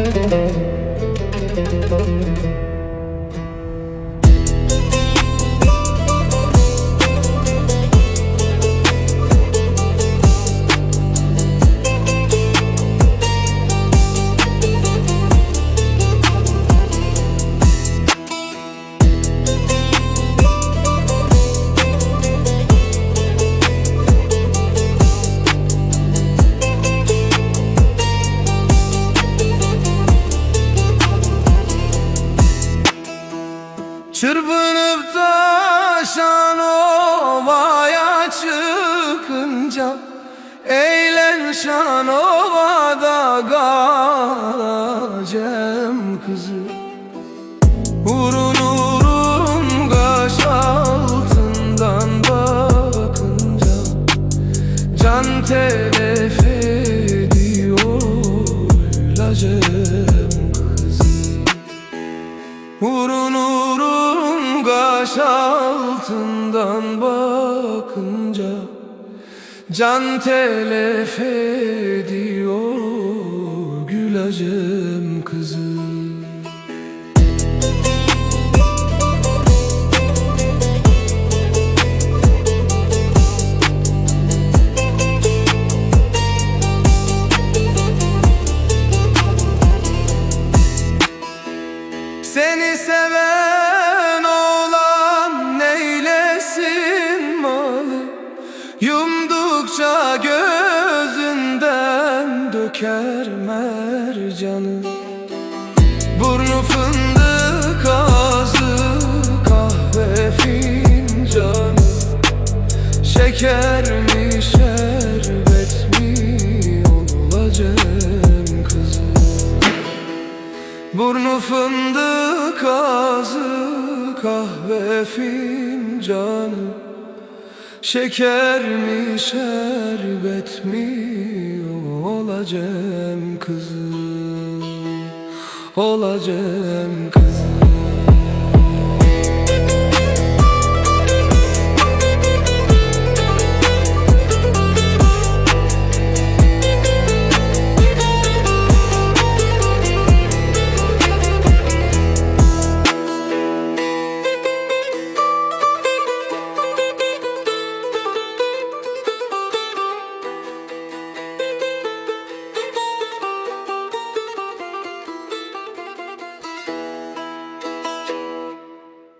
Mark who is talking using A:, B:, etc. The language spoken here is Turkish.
A: Müzik Çırpınıp taşan ovaya çıkınca Eğlen şan ovada galacem kızı. Urun urun kaş altından bakınca Can telef ediyor lacem kızı. Urun urun kaş altından bakınca Can telef ediyor gülacem kızı döker mercanı. Burnu fındık ağzı kahve fincanı. Şeker mi şerbet mi olacağım kızım Burnu fındık ağzı kahve fincanı. Şeker mi şerbet mi olacağım kızım Olacağım